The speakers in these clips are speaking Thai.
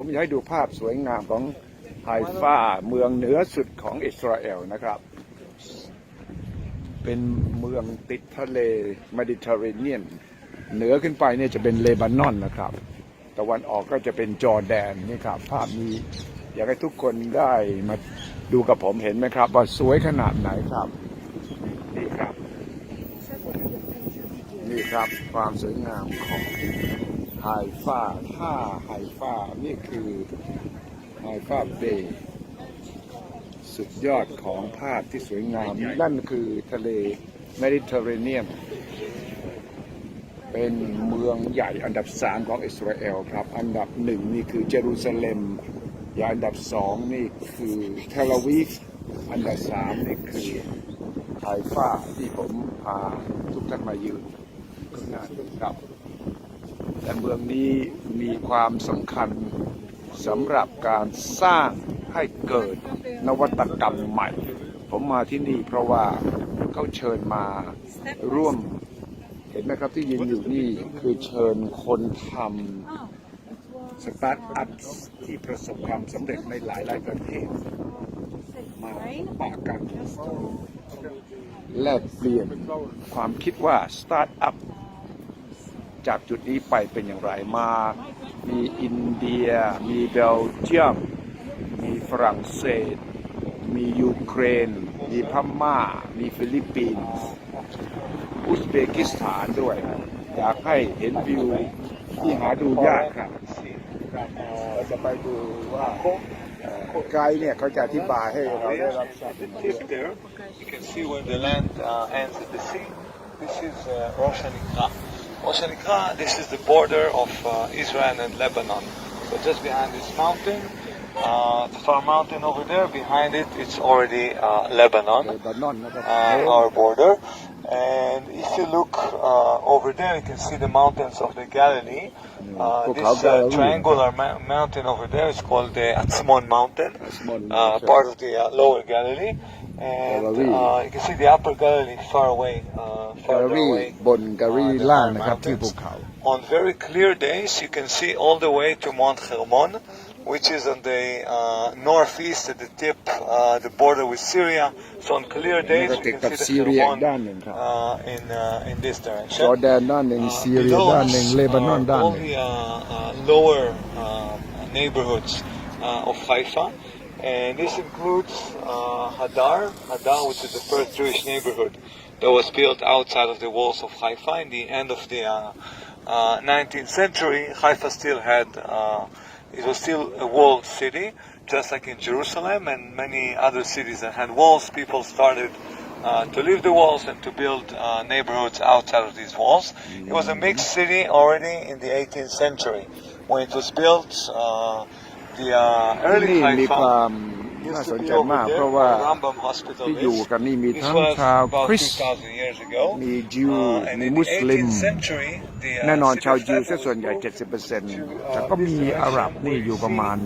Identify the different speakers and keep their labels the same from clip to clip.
Speaker 1: ผมอยากให้ดูภาพสวยงามของไฮฟ้าเมืองเหนือสุดของอิสราเอลนะครับ เป็นเมืองติดทะเลเมดิเตอร์เรเนียน เหนือขึ้นไปเนี่ยจะเป็นเลบานอนนะครับ ตะวันออกก็จะเป็นจอร์แดนนี่ครับ ภาพนี้อยากให้ทุกคนได้มาดูกับผมเห็นไหมครับ ว่าสวยขนาดไหนครับ นี่ครับ นี่ครับความสวยงามของ ไฮฟ้าท่าไฮฟ้านี่คือไฮฟ้าเบย์สุดยอดของภาพที่สวยงาม นั่นคือทะเลเมดิเตอร์เรเนียน เป็นเมืองใหญ่อันดับสามของอิสราเอลครับ อันดับหนึ่งนี่คือเยรูซาเล็มอย่าอันดับสองนี่คือเทลอาวีฟอันดับสามนี่คือไฮฟ้าที่ผมพาทุกท่านมายืนข้านดูครับ แต่เมืองนี้มีความสำคัญสำหรับการสร้างให้เกิดนวัตกรรมใหม่ ผมมาที่นี่เพราะว่าเขาเชิญมาร่วม เห็นไหมครับที่ยืนอยู่นี่คือเชิญคนทำสตาร์ทอัพที่ประสบความสำเร็จในหลายๆประเทศ มาปะกันแลกเปลี่ยนความคิดว่าสตาร์ทอัพ จากจุดนี้ไปเป็นอย่างไรมา มีอินเดีย มีเบลเยียม มีฝรั่งเศส มียูเครน มีพม่า มีฟิลิปปินส์อุซเบกิสถานด้วย อยากให้เห็นวิวที่หาดูยากครับเราจะไปดูว่าเอ่อไกด์เนี่ยเขาจะอธิบายให้เราได้รับทราบ
Speaker 2: The tip there, you can see where the land uh, ends at the sea. This is uh, Rosh Hanikra. This is the border of uh, Israel and Lebanon. So just behind this mountain, uh, the far mountain over there, behind it, it's already uh, Lebanon, uh, our border. And if you look uh, over there, you can see the mountains of the Galilee. Uh, this triangular ma- mountain over there is called the Atzmon Mountain, part of the Lower Galilee. And
Speaker 1: Galilee.
Speaker 2: uh, you can see the upper Galilee far away, uh,
Speaker 1: กา
Speaker 2: farther
Speaker 1: รี
Speaker 2: away.
Speaker 1: บนการีล่างนะครับที่ภูเขา
Speaker 2: On very clear days, you can see all the way to Mount Hermon, which is on the uh, northeast at the tip, uh, the border with Syria. So on clear
Speaker 1: นี่
Speaker 2: days,
Speaker 1: ก็
Speaker 2: you
Speaker 1: ติด
Speaker 2: can
Speaker 1: กับ
Speaker 2: see
Speaker 1: ซี
Speaker 2: the
Speaker 1: เรียอีกด้าน
Speaker 2: Hermon
Speaker 1: หนึ่งครับ
Speaker 2: uh, in uh, in this
Speaker 1: จอ
Speaker 2: direction.
Speaker 1: ร์แดนด้านหนึ่ง
Speaker 2: Uh,
Speaker 1: ซีเรีย
Speaker 2: below
Speaker 1: ด้านหนึ่ง
Speaker 2: us
Speaker 1: เลบานอน
Speaker 2: are
Speaker 1: ด้าน
Speaker 2: all
Speaker 1: หนึ่ง
Speaker 2: the uh, uh, lower uh, neighborhoods uh, of Haifa. And this includes uh, Hadar, Hadar, which is the first Jewish neighborhood that was built outside of the walls of Haifa. In the end of the uh, uh, 19th century, Haifa still had, uh, it was still a walled city, just like in Jerusalem and many other cities that had walls. People started uh, to leave the walls and to build uh, neighborhoods outside of these walls. It was a mixed city already in the 18th century when it was built. Uh, the uh,
Speaker 1: ที่
Speaker 2: early
Speaker 1: นี่มีค
Speaker 2: Haifa
Speaker 1: วามน่า
Speaker 2: used
Speaker 1: ส
Speaker 2: to
Speaker 1: น
Speaker 2: be
Speaker 1: ใจ
Speaker 2: over
Speaker 1: มาก
Speaker 2: there
Speaker 1: เพราะว่า
Speaker 2: where Rambam Hospital
Speaker 1: ที่อยู่
Speaker 2: is.
Speaker 1: กันนี่มี
Speaker 2: This
Speaker 1: ทั้ง
Speaker 2: was
Speaker 1: ชาว
Speaker 2: about
Speaker 1: คริสต์
Speaker 2: 2,000 years ago.
Speaker 1: มียิว
Speaker 2: Uh, and
Speaker 1: มี
Speaker 2: in
Speaker 1: มุ
Speaker 2: the
Speaker 1: สลิม
Speaker 2: 18th century, the, uh,
Speaker 1: แน่นอน
Speaker 2: city
Speaker 1: ชาว
Speaker 2: of
Speaker 1: ยิว
Speaker 2: Haifa
Speaker 1: ซะส่วนใหญ่
Speaker 2: was moved
Speaker 1: 70%แต่ก็มีอาหรับนี่อยู่ประมาณ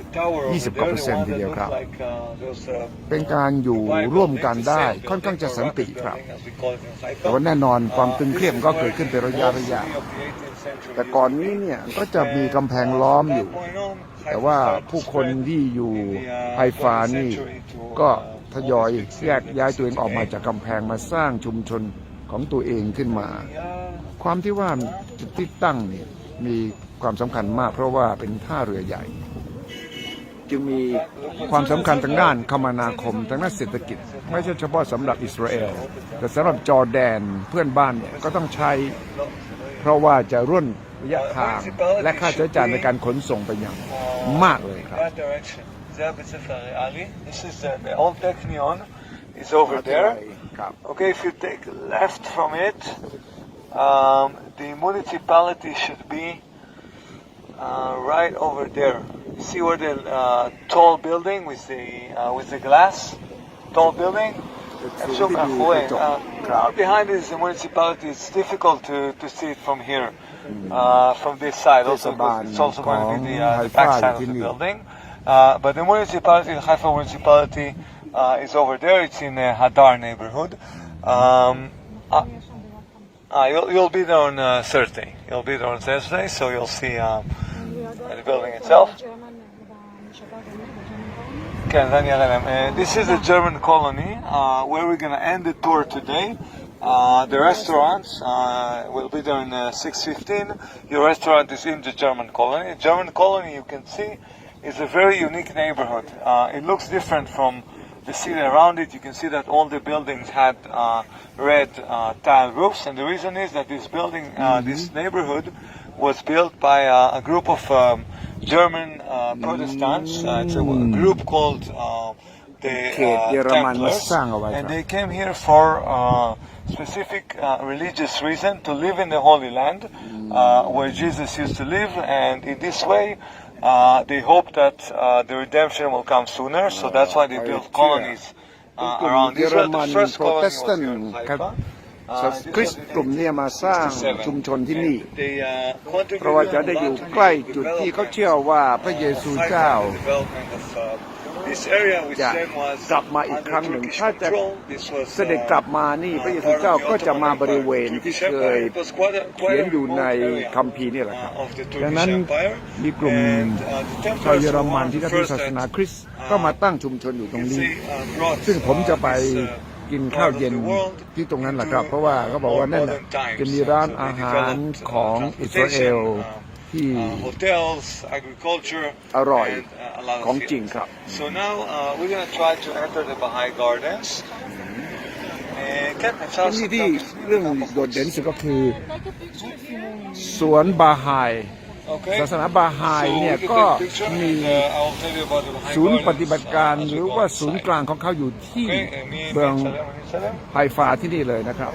Speaker 2: The tower over
Speaker 1: 20กว่า
Speaker 2: there,
Speaker 1: เปอร์เซ็นต์
Speaker 2: the
Speaker 1: ที
Speaker 2: one
Speaker 1: เดี
Speaker 2: that
Speaker 1: ยวครับ
Speaker 2: looked like, uh, those, uh,
Speaker 1: เป็นการอยู่ร่วมกันได้ค่อนข้างจะสันติครับ แต่ว่าแน่นอนความตึงเครียดมันก็เกิดขึ้นเป็นระยะระยะ แต่ก่อนนี้เนี่ยก็จะมีกำแพงล้อมอยู่ แต่ว่าผู้คนที่อยู่ไฮฟานี่ ก็ทยอยแยกย้ายตัวเองออกมาจากกำแพงมาสร้างชุมชนของตัวเองขึ้นมา ความที่ว่าจุดที่ตั้งเนี่ยมีความสำคัญมาก เพราะว่าเป็นท่าเรือใหญ่ จึงมีความสำคัญทางด้านคมนาคมทางด้านเศรษฐกิจ ไม่ใช่เฉพาะสำหรับอิสราเอล แต่สำหรับจอร์แดนเพื่อนบ้านเนี่ยก็ต้องใช้ เพราะว่าจะร่นระยะทางและค่าใช้จ่ายในการขนส่งไปอย่างมากเลยครับ
Speaker 2: is over there. Okay, if you take left from it, um, the municipality should be uh, right over there. You see where the uh, tall building with the uh, with the glass, tall building. Uh, uh, behind is the municipality. It's difficult to, to see it from here, uh, from this side. Also, it's also going to be the, uh, the back side of the building. Uh, but the municipality, the Haifa municipality, uh, is over there. It's in the Hadar neighborhood. Um, uh, uh, you'll, you'll be there on uh, Thursday. You'll be there on Thursday, so you'll see um, the building itself. Uh, this is a German colony uh, where we're going to end the tour today. Uh, the restaurant uh, will be there in uh, 6.15. Your restaurant is in the German colony. German colony, you can see, is a very unique neighborhood. Uh, it looks different from the city around it. You can see that all the buildings had uh, red uh, tile roofs, and the reason is that this building, uh, this neighborhood, was built by uh, a group of um, German uh, Protestants. Uh, it's a group called uh, the
Speaker 1: uh,
Speaker 2: Templars, and they came here for uh, specific uh, religious reason to live in the Holy Land, where Jesus used to live, and in this way. they hope that the redemption will come sooner, so that's why they built colonies around Israel. The first colony was here in Haifa.
Speaker 1: ค
Speaker 2: Uh,
Speaker 1: ริสต์กลุ่มเนี้มาสร้างชุมชนที่นี่
Speaker 2: They, uh,
Speaker 1: เพราะว่าจะได้อยู่ใกล้จุดที่เขาเชื่อว่าพระเยซูเจ้า
Speaker 2: This area which
Speaker 1: จะ
Speaker 2: then was
Speaker 1: กลับมาอีกครั้งหนึ่ง
Speaker 2: under
Speaker 1: ถ้า
Speaker 2: Turkish
Speaker 1: จะ
Speaker 2: control. This was,
Speaker 1: เสด็จกลับมานี่พระเยซูเจ้าก็จะมาบริเวณที่เคยเขียนอยู่ในคัมภีร์นี่แหละครับดังนั้นมีกลุ่มชาวเยอรมันที่นับถือศาสนาคริสต์ก็มาตั้งชุมชนอยู่ตรงนี้ ซึ่งผมจะไป กินข้าวเย็นที่ตรงนั้นแหละครับ เพราะว่าเขาบอกว่านั่นจะมีร้านอาหารของอิสราเอลที่อร่อยของจริงครับ
Speaker 2: so now uh, we're going try to enter the Baha'i Gardens
Speaker 1: ที่ที่เรื่องโดดเด่นสุดก็คือ สวนบาไฮ ศาสนาบาไฮ
Speaker 2: So
Speaker 1: เนี่ย
Speaker 2: we can
Speaker 1: ก็
Speaker 2: take a picture
Speaker 1: มี
Speaker 2: and, uh, I'll tell you about the Baha'i
Speaker 1: ศูนย์
Speaker 2: Gardens,
Speaker 1: ปฏิบัติการ
Speaker 2: uh, as
Speaker 1: ห
Speaker 2: we
Speaker 1: รือ
Speaker 2: go
Speaker 1: ว่า
Speaker 2: inside.
Speaker 1: ศูนย์กลางของเขาอยู่ที่
Speaker 2: Okay, uh, me- me
Speaker 1: เมือง
Speaker 2: Salem, me Salem.
Speaker 1: ไฮฟาที่นี่เลยนะครับ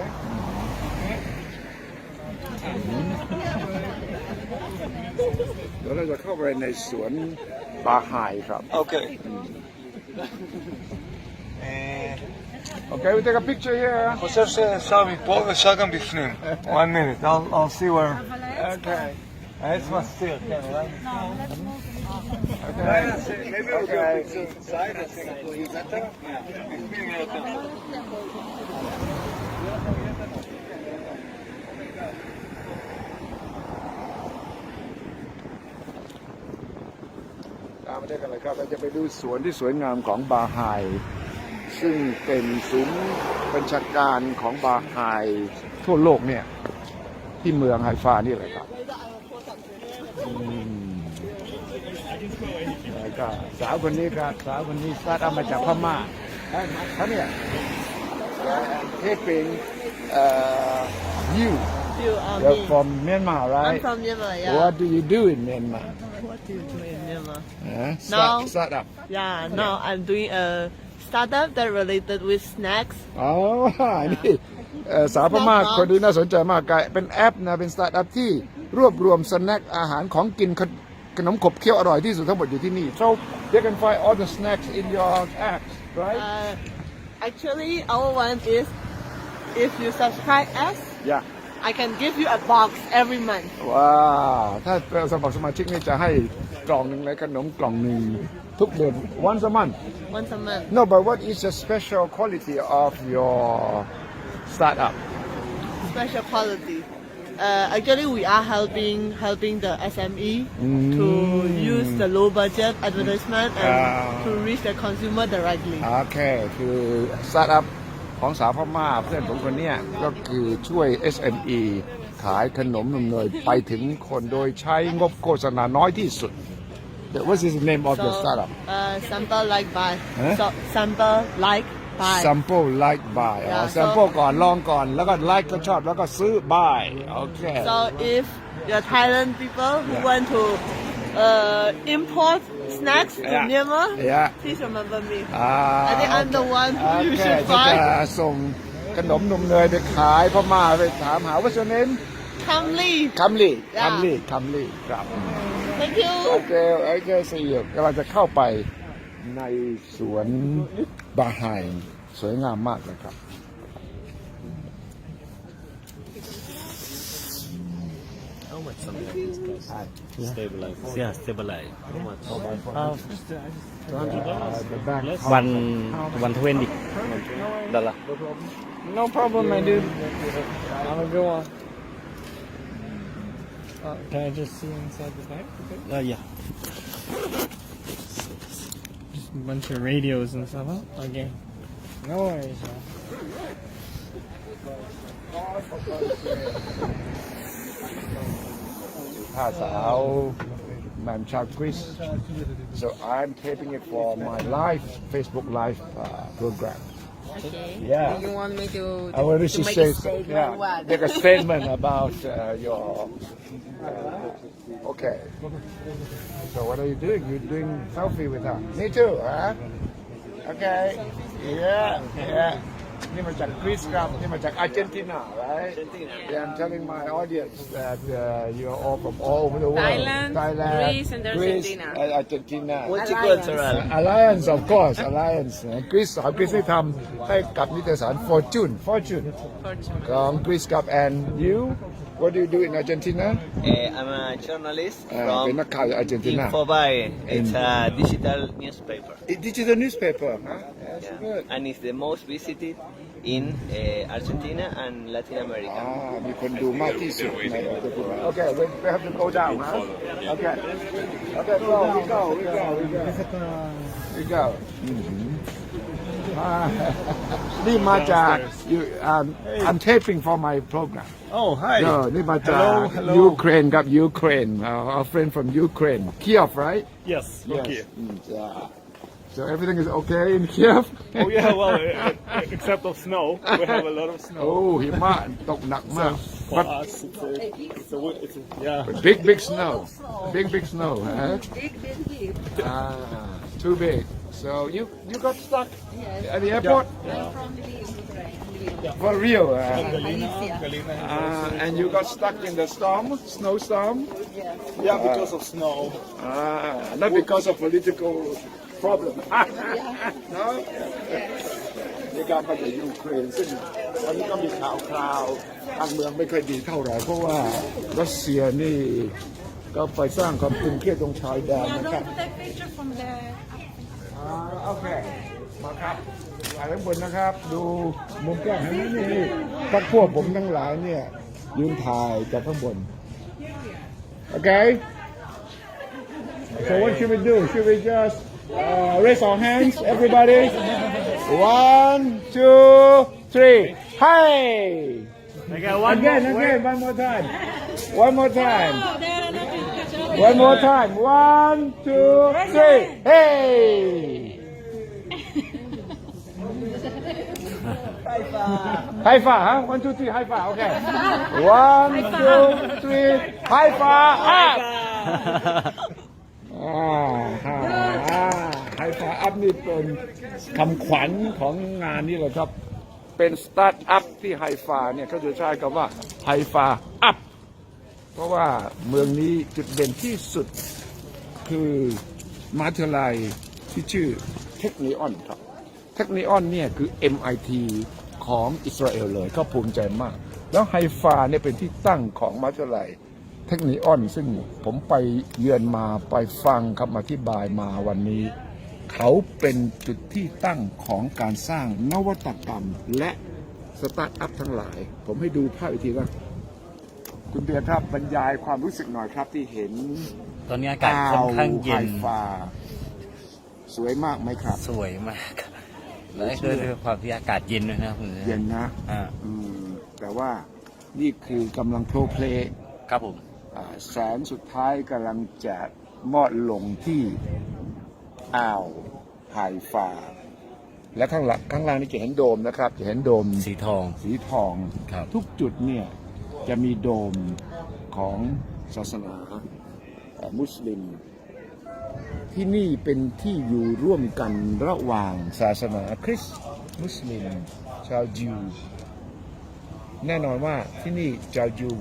Speaker 1: เดี๋ยวเราจะเข้าไปในสวนบาไฮครับ
Speaker 2: Okay. אה,
Speaker 1: โอเค we take a picture here
Speaker 2: אני חושב שאפשר מפה ואפשר גם בפנים. one minute, I'll, I'll see where. Okay. Eins war sehr klar.
Speaker 1: ตามมาด้วยกันเลยครับเราจะไปดูสวนที่สวยงามของบาไฮซึ่งเป็นซุ้มบัญชาการของบาไฮทั่วโลกเนี่ย ที่เมืองไฮฟานี่แหละครับ แล้วก็สาวคนนี้ครับสาวคนนี้สตาร์ทอัพมาจากพม่าเขาเนี่ยเทปเป็นเอ่อ you
Speaker 3: You are
Speaker 1: you're
Speaker 3: me.
Speaker 1: from Myanmar
Speaker 3: I'm
Speaker 1: right
Speaker 3: from Myanmar, yeah.
Speaker 1: what do you do in Myanmar
Speaker 3: What do you do in Myanmar?
Speaker 1: huh?
Speaker 3: Now-
Speaker 1: start start up
Speaker 3: Yeah, now I'm doing a startup that related with snacks.
Speaker 1: อ๋อ นี่ เอ่อสาวพม่าคนนี้น่าสนใจมากกายเป็นแอปนะเป็นสตาร์ทอัพที่รวบรวมสแน็คอาหารของกินขนขนมขบเคี้ยวอร่อยที่สุดทั้งหมดอยู่ที่นี่ so you can find all the snacks in your app right
Speaker 3: Uh, actually, our one is if you subscribe us,
Speaker 1: yeah
Speaker 3: I can give you a box every month.
Speaker 1: ว้าวถ้าสมัครสมาชิกนี่จะให้กล่องหนึ่งเลยขนมกล่องหนึ่งทุกเดือน once a month
Speaker 3: Once a month.
Speaker 1: no but what is the special quality of your startup
Speaker 3: Special quality. Uh, actually, we are helping helping the SME to use the low budget advertisement and
Speaker 1: Ah.
Speaker 3: to reach the consumer directly.
Speaker 1: โอเคคือสตาร์ทอัพของสาวพม่าเพื่อนผมคนเนี้ยก็คือช่วย SME ขายขนมนมเนยไปถึงคนโดยใช้งบโฆษณาน้อยที่สุด What is the name of your
Speaker 3: So,
Speaker 1: startup
Speaker 3: uh, sample like buy.
Speaker 1: Huh?
Speaker 3: So, sample like buy.
Speaker 1: Sample like buy อ๋อ
Speaker 3: Yeah, so-
Speaker 1: Sample ก่อนลองก่อนแล้วก็ like ก็ชอบแล้วก็ซื้อ buy โอเค
Speaker 3: So if you're Thailand people who
Speaker 1: Yeah.
Speaker 3: want to uh, import snacks to
Speaker 1: Yeah.
Speaker 3: Myanmar,
Speaker 1: Yeah.
Speaker 3: please remember me.
Speaker 1: อ่า
Speaker 3: I think I'm the one
Speaker 1: โอ
Speaker 3: who you
Speaker 1: เค
Speaker 3: should
Speaker 1: จะจะ
Speaker 3: find.
Speaker 1: ส่งขนมนมเนยไปขายพม่าไปถามหา What's your name
Speaker 3: Come leave.
Speaker 1: คัมลี่
Speaker 3: Yeah.
Speaker 1: คัมลี่คัมลี่ครับ
Speaker 3: Thank you.
Speaker 1: โอเคโอเคสี่กำลังจะเข้าไปในสวน บาไฮสวยงามมากเลยครับ
Speaker 4: How much something like this cost? Stabilize. Yeah, stabilize. How much? Uh,
Speaker 1: the back
Speaker 4: one one twenty dollar.
Speaker 5: No problem, my dude. Have a good one. Uh, can I just see inside the bag? Okay.
Speaker 4: Uh, yeah.
Speaker 5: Bunch of radios and stuff. Oh, okay. No worries. man.
Speaker 1: ท่าสาวแหม่มชาวกรีซ so I'm taping it for my live Facebook live uh, program
Speaker 6: Okay.
Speaker 1: Yeah.
Speaker 6: You want me to,
Speaker 1: I want
Speaker 6: to,
Speaker 1: to
Speaker 6: make
Speaker 1: say
Speaker 6: a statement?
Speaker 1: yeah,
Speaker 6: What?
Speaker 1: make a statement about uh, your. Uh, okay. So what are you doing? You're doing selfie with her. Me too, huh? Okay. Yeah. Yeah. นี่มาจากกรีซครับนี่มาจากอาร์เจนตินา right Yeah I'm telling my audience that uh, you're all from all over the world
Speaker 6: Thailand,
Speaker 1: Thailand
Speaker 6: Greece, and Argentina.
Speaker 1: and Argentina
Speaker 4: Multicultural.
Speaker 1: Alliance of course Alliance กรีซสอนกรีซได้ทำให้กับนิตยสาร Fortune Fortune
Speaker 6: Fortune.
Speaker 1: ของกรีซครับ and you what do you do in Argentina
Speaker 7: Uh, I'm a journalist
Speaker 1: อ่า
Speaker 7: from
Speaker 1: เป็นนักข่าวจากอาร์เจนตินา
Speaker 7: Infobae. It's a digital newspaper.
Speaker 1: digital newspaper huh? That's
Speaker 7: Yeah.
Speaker 1: good
Speaker 7: And it's the most visited in uh, Argentina and Latin America.
Speaker 1: อ่ามีคนดูมากที่สุดในอาร์เจนตินา Okay we we have to go down huh? Okay Okay go we go we go we go we go อือหืออ่านี่มาจาก you um, I'm taping for my program
Speaker 5: Oh, hi.
Speaker 1: เออนี่มาจาก
Speaker 5: Hello, hello.
Speaker 1: ยูเครนครับยูเครน our our friend from Ukraine Kiev right
Speaker 5: Yes,
Speaker 1: Yes.
Speaker 5: okay.
Speaker 1: Mm, yeah. so everything is okay in Kiev?
Speaker 5: oh yeah, well, uh, uh, except of snow. We have a lot of snow.
Speaker 1: Oh, you might. so
Speaker 5: for
Speaker 1: but
Speaker 5: us, it's a, it's a, it's a yeah.
Speaker 1: Big, big snow. Big, big snow, huh? Big, big, big. Ah, too big. So you you got stuck yes. at the airport? Yeah. Yeah. For real? Uh,
Speaker 5: Galina, Galina
Speaker 1: uh, and you got stuck in the storm, snowstorm? storm.
Speaker 5: Yeah, because uh, of snow.
Speaker 1: Ah, not because of political problem. no? นี่การมาจากยูเครนซึ่งตอนนี้ก็มีข่าวคราวทางเมืองไม่ค่อยดีเท่าไหร่ เพราะว่ารัสเซียนี่ก็ไปสร้างความตึงเครียดตรงชายแดนนะครับ อ่าโอเค มาครับถ่ายข้างบนนะครับ ดูมุมกล้องเห็นไหมนี่พักพวกผมทั้งหลายเนี่ย ยืนถ่ายจากข้างบน โอเค So what should we do? Should we just Uh, raise our hands, everybody. One, two, three. Hi!
Speaker 5: Again, one
Speaker 1: again,
Speaker 5: more,
Speaker 1: again, one more time. One more time. One more time. One, two, three. Hey! High five, High five, huh? One, two, three, high five. Okay. One, two, three, high five up. Ah, ah ไฮฟาอัพนี่เป็นคำขวัญของงานนี้เลยครับ เป็นสตาร์ทอัพที่ไฮฟาเนี่ยเขาจะใช้คำว่าไฮฟาอัพเพราะว่าเมืองนี้จุดเด่นที่สุดคือมาวิทยลัยที่ชื่อเทคนิออนครับ เทคนิออนเนี่ยคือ MIT ของอิสราเอลเลยเขาภูมิใจมาก แล้วไฮฟาเนี่ยเป็นที่ตั้งของมาวิทยลัยเทคนิออน ซึ่งผมไปเยือนมาไปฟังคำอธิบายมาวันนี้ เขาเป็นจุดที่ตั้งของการสร้างนวัตกรรมและสตาร์ทอัพทั้งหลาย ผมให้ดูภาพอีกทีว่าคุณเบียร์ครับบรรยายความรู้สึกหน่อยครับที่เห็น
Speaker 4: ตอนนี้อากาศค่อนข้างเย็
Speaker 1: ไฮ
Speaker 4: น
Speaker 1: ฟ้าสวยมากไหมครับ
Speaker 4: สวยมากและด้วยด้วยความที่อากาศเย็นด้วยนะครับคุณ
Speaker 1: เย็นนะ
Speaker 4: อ่า
Speaker 1: อืมแต่ว่านี่คือกำลังโปรเพลย์
Speaker 4: ครับผม
Speaker 1: อ่าแสงสุดท้ายกำลังจะมอดลงที่อ่าว ไฮฟ้าและข้างหลังข้างล่างนี่จะเห็นโดมนะครับ จะเห็นโดม
Speaker 4: สีทอง
Speaker 1: สีทอง
Speaker 4: ครับ
Speaker 1: ทุกจุดเนี่ยจะมีโดมของศาสนาเอ่อมุสลิม ที่นี่เป็นที่อยู่ร่วมกันระหว่างศาสนาคริสต์มุสลิม ชาวยิว แน่นอนว่าที่นี่ชาวยิว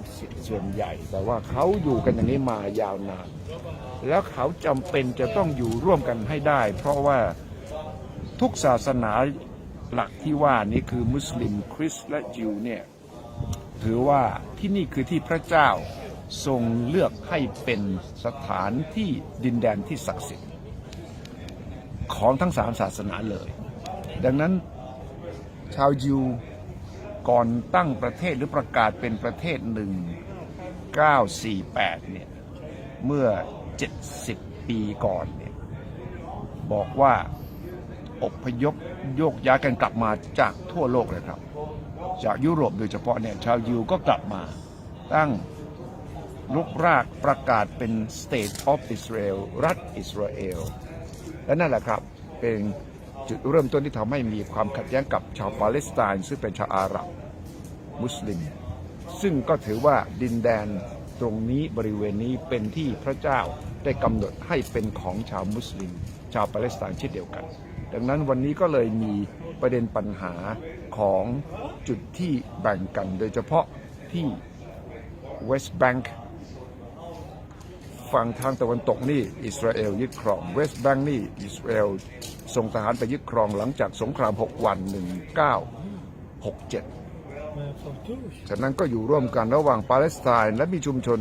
Speaker 1: ส่วนใหญ่ แต่ว่าเขาอยู่กันอย่างนี้มายาวนาน แล้วเขาจำเป็นจะต้องอยู่ร่วมกันให้ได้ เพราะว่า ทุกศาสนาหลักที่ว่านี้คือมุสลิมคริสต์และยิวเนี่ยถือว่าที่นี่คือที่พระเจ้าทรงเลือกให้เป็นสถานที่ดินแดนที่ศักดิ์สิทธิ์ของทั้งสามศาสนาเลย ดังนั้นชาวยิวก่อนตั้งประเทศหรือประกาศเป็นประเทศหนึ่ง948เนี่ยเมื่อ 70 ปีก่อนเนี่ยบอกว่า อพยพโยกย้ายกันกลับมาจากทั่วโลกเลยครับ จากยุโรปโดยเฉพาะเนี่ยชาวยิวก็กลับมา ตั้งลุกรากประกาศเป็น State of Israel รัฐอิสราเอลและนั่นแหละครับเป็นจุดเริ่มต้นที่ทำให้มีความขัดแย้งกับชาวปาเลสไตน์ซึ่งเป็นชาวอาหรับมุสลิม ซึ่งก็ถือว่าดินแดนตรงนี้บริเวณนี้เป็นที่พระเจ้าได้กำหนดให้เป็นของชาวมุสลิม ชาวปาเลสไตน์เช่นเดียวกัน ดังนั้นวันนี้ก็เลยมีประเด็นปัญหาของจุดที่แบ่งกัน โดยเฉพาะที่ West Bank ฝั่งทางตะวันตกนี่อิสราเอลยึดครองเวสต์แบงก์นี่อิสราเอลส่งทหารไปยึดครองหลังจากสงคราม 6 วัน 1967 ฉะนั้นก็อยู่ร่วมกันระหว่างปาเลสไตน์และมีชุมชน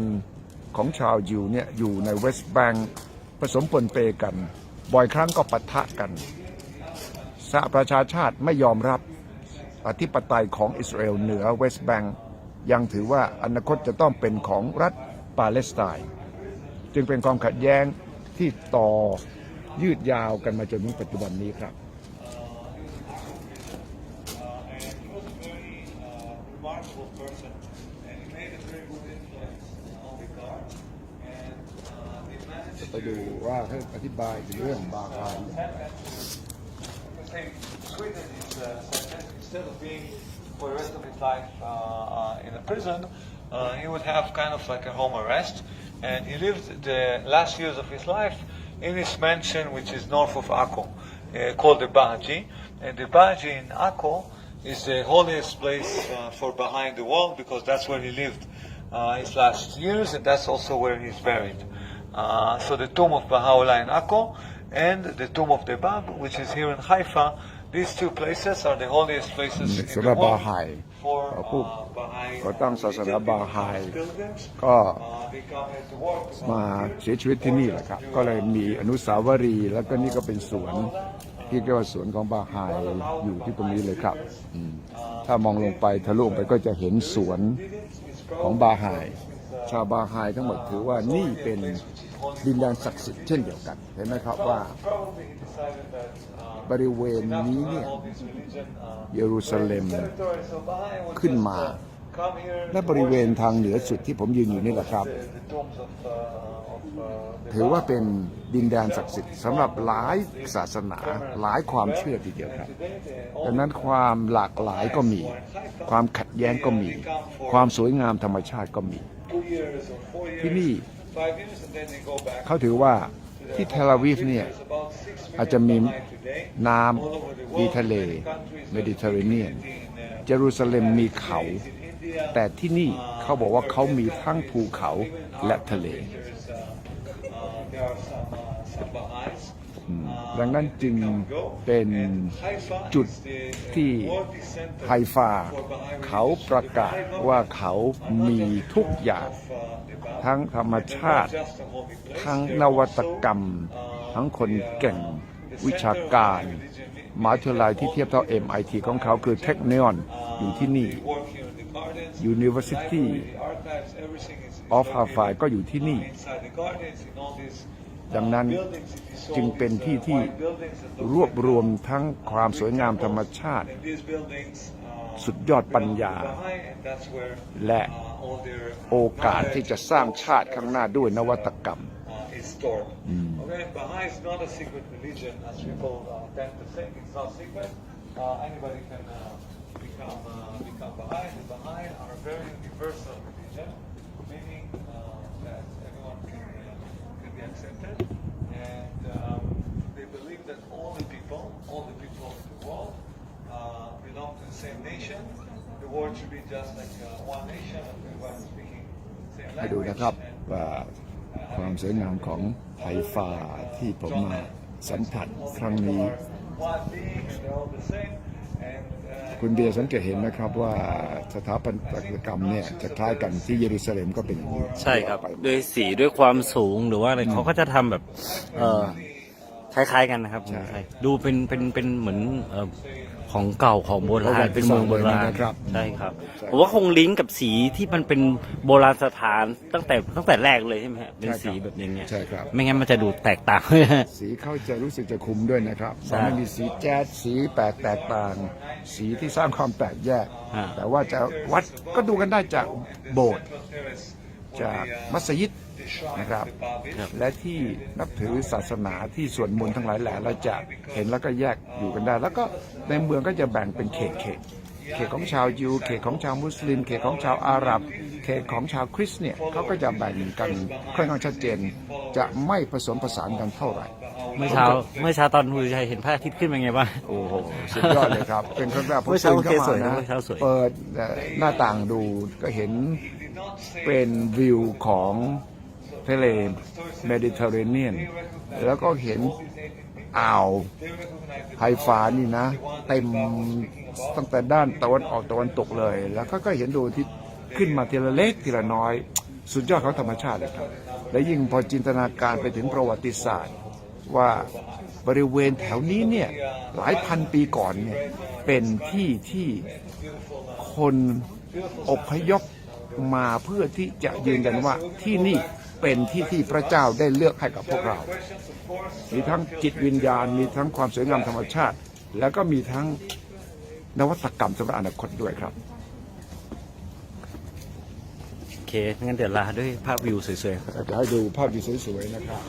Speaker 1: ของชาวยิวเนี่ยอยู่ในเวสต์แบงก์ผสมปนเปกัน บ่อยครั้งก็ปะทะกัน หประชาชาติไม่ยอมรับอธิปไตยของอิสราเอลเหนือเวสต์แบงก์ยังถือว่าอนาคตจะต้องเป็นของรัฐปาเลสไตน์จึงเป็นความขัดแย้งที่ต่อยืดยาวกันมาจนถึงปัจจุบันนี้ครับ
Speaker 2: remarkable person, and he made a very good influence on the car. And uh, they managed
Speaker 1: ไปดูว่าให้อธิบายถึงเรื่องบาฮาย
Speaker 2: say Sweden is uh, sentenced instead of being for the rest of his life uh, uh, in a prison, uh, he would have kind of like a home arrest, and he lived the last years of his life in his mansion, which is north of Akko, uh, called the Bahaji, and the Bahaji in Akko is the holiest place for behind the wall because that's where he lived his last years, and that's also where he's buried. So the tomb of Baha'u'llah in Akko and the tomb of the Bab, which is here in Haifa, these two places are the holiest places in
Speaker 1: สำห
Speaker 2: the
Speaker 1: รับบา
Speaker 2: world
Speaker 1: ฮาย
Speaker 2: for
Speaker 1: ผู้
Speaker 2: uh, Baha'i
Speaker 1: ก่อตั้งศาสนาบาฮาย
Speaker 2: pilgrims.
Speaker 1: ก็
Speaker 2: Uh, they come here to work.
Speaker 1: มาเสียชีวิตที่นี่แหละครับ ก็เลยมีอนุสาวรีย์แล้วก็นี่ก็เป็นสวนที่เรียกว่าสวนของบาฮายอยู่ที่ตรงนี้เลยครับอืมถ้ามองลงไปทะลุไปก็จะเห็นสวนของบาฮายชาวบาฮายทั้งหมดถือว่านี่เป็น ดินแดนศักดิ์สิทธิ์เช่นเดียวกัน เห็นไหมครับว่า บริเวณนี้เนี่ยเยรูซาเล็มขึ้นมา และบริเวณทางเหนือสุดที่ผมยืนอยู่นี่แหละครับ ถือว่าเป็นดินแดนศักดิ์สิทธิ์สำหรับหลายศาสนาหลายความเชื่อทีเดียวครับดังนั้นความหลากหลายก็มี ความขัดแย้งก็มี ความสวยงามธรรมชาติก็มี ที่นี่ เขาถือว่าที่เทลาวิฟเนี่ยอาจจะมีน้ำมีทะเลเมดิเตอร์เรเนียนเยรูซาเล็มมีเขา แต่ที่นี่เขาบอกว่าเขามีทั้งภูเขาและทะเล ดังนั้นจึงเป็นจุดที่ไฮฟา เขาประกาศว่าเขามีทุกอย่าง ทั้งธรรมชาติ ทั้งนวัตกรรม ทั้งคนเก่งวิชาการมาวิทยาลยที่เทียบเท่า MIT ของเขาคือเทคเนียนอยู่ที่นี่ University of Harvard ก็อยู่ที่นี่
Speaker 2: inside the gardens, in all these, uh,
Speaker 1: ดังนั้น
Speaker 2: buildings. If you saw
Speaker 1: จึงเป็น
Speaker 2: these, uh,
Speaker 1: ที่ที่
Speaker 2: white buildings that look
Speaker 1: รวบ
Speaker 2: like
Speaker 1: รวมทั้งความสวยงามธรรมชาติ
Speaker 2: And these buildings, uh,
Speaker 1: สุดยอดปัญญา
Speaker 2: belong to Baha'i, and that's where,
Speaker 1: และ
Speaker 2: uh, all their
Speaker 1: โอกาสที่จะสร้างชาติข้างหน้าด้วยนวัตกรรม
Speaker 2: uh, is stored. Okay, Baha'i is not a secret religion, as people uh, tend to think. It's not secret. Uh, anybody can uh, become uh, become Baha'i. The Baha'i are a very universal religion, meaning uh, that everyone can uh, can be accepted, and um, they believe that all the people, all the people in the world, uh, belong to the same nation. The world should be just like uh, one nation, and everyone speaking same
Speaker 1: ให้ดู
Speaker 2: language.
Speaker 1: นะครับ
Speaker 2: and,
Speaker 1: ว่าความสวยงามของไฮฟาที่ผมมาสัมผัสครั้งนี้
Speaker 2: one being, and they're all the same. And uh,
Speaker 1: คุณเบียร์สังเกตเห็นนะครับว่าสถาปัตยกรรมเนี่ยจะคล้ายกันที่เยรูซาเล็มก็เป็นอย่างนี้
Speaker 4: ใช่ครับ
Speaker 1: ไป
Speaker 4: ด้วยสีด้วยความสูงหรือว่าอะไรเขาก็จะทำแบบเออ
Speaker 8: คล้ายๆกันนะครับ
Speaker 1: ใช่
Speaker 8: คล้ายๆดูเป็นเป็นเป็นเหมือนเอ่อของเก่าของโบ
Speaker 1: ประ
Speaker 8: รา
Speaker 1: วั
Speaker 8: ณ
Speaker 1: ติ
Speaker 8: เป็นเมืองโบรา
Speaker 1: ศาสตร์เลย
Speaker 8: ณ
Speaker 1: นะครับ
Speaker 8: ใช่ครับ
Speaker 1: ใช่
Speaker 8: ผมว่าคงลิงก์กับสีที่มันเป็นโบราณสถานตั้งแต่ตั้งแต่แรกเลยใช่ไหมฮะเป็นสีแบบอย่างเงี้ย
Speaker 1: ใช่ครับ
Speaker 8: ไม่งั้นมันจะดูแตกต่าง
Speaker 1: สีเขาจะรู้สึกจะคุมด้วยนะครับ
Speaker 8: ใช่
Speaker 1: มันไม่มีสีแจ๊ดสีแปลกแตกต่าง สีที่สร้างความแตกแยก
Speaker 8: อ่า
Speaker 1: แต่ว่าจะวัดก็ดูกันได้จากโบสถ์จากมัสยิด นะครับ และที่นับถือศาสนาที่ส่วนมนต์ทั้งหลายแหล่เราจะเห็นแล้วก็แยกอยู่กันได้ แล้วก็ในเมืองก็จะแบ่งเป็นเขตเขตเขตของชาวยิว เขตของชาวมุสลิม เขตของชาวอาหรับ เขตของชาวคริสต์เนี่ยเขาก็จะแบ่งกันค่อนข้างชัดเจน จะไม่ผสมผสานกันเท่าไหร่
Speaker 8: เมื่อเช้าเมื่อเช้าตอนคุณชัยเห็นพระอาทิตย์ขึ้นเป็นไงบ้าง
Speaker 1: โอ้โหสุดยอดเลยครับ เป็นครั้งแรกผม
Speaker 8: เมื่อเช้า
Speaker 1: ตื่นเข้า
Speaker 8: โอเคสวย
Speaker 1: มา
Speaker 8: นะ
Speaker 1: นะ
Speaker 8: เมื่อเช้าสวย
Speaker 1: เปิดเอ่อหน้าต่างดูก็เห็นเป็นวิวของ ทะเลเมดิเตอร์เรเนียน แล้วก็เห็นอ่าวไฮฟ้านี่นะ เต็มตั้งแต่ด้านตะวันออกตะวันตกเลย แล้วก็ก็เห็นดวงอาที่ขึ้นมาทีละเล็กทีละน้อย สุดยอดของธรรมชาติเลยครับ และยิ่งพอจินตนาการไปถึงประวัติศาสตร์ ว่าบริเวณแถวนี้เนี่ยหลายพันปีก่อนเนี่ยเป็นที่ที่คนอพยพ มาเพื่อที่จะยืนยันว่าที่นี่เป็นที่ที่พระเจ้าได้เลือกให้กับพวกเรา มีทั้งจิตวิญญาณ มีทั้งความสวยงามธรรมชาติ แล้วก็มีทั้งนวัตกรรมสำหรับอนาคตด้วยครับ
Speaker 8: โอเคงั้นเดี๋ยวลาด้วยภาพวิวสวยๆครับ
Speaker 1: จะให้ดูภาพวิวสวยๆนะครับ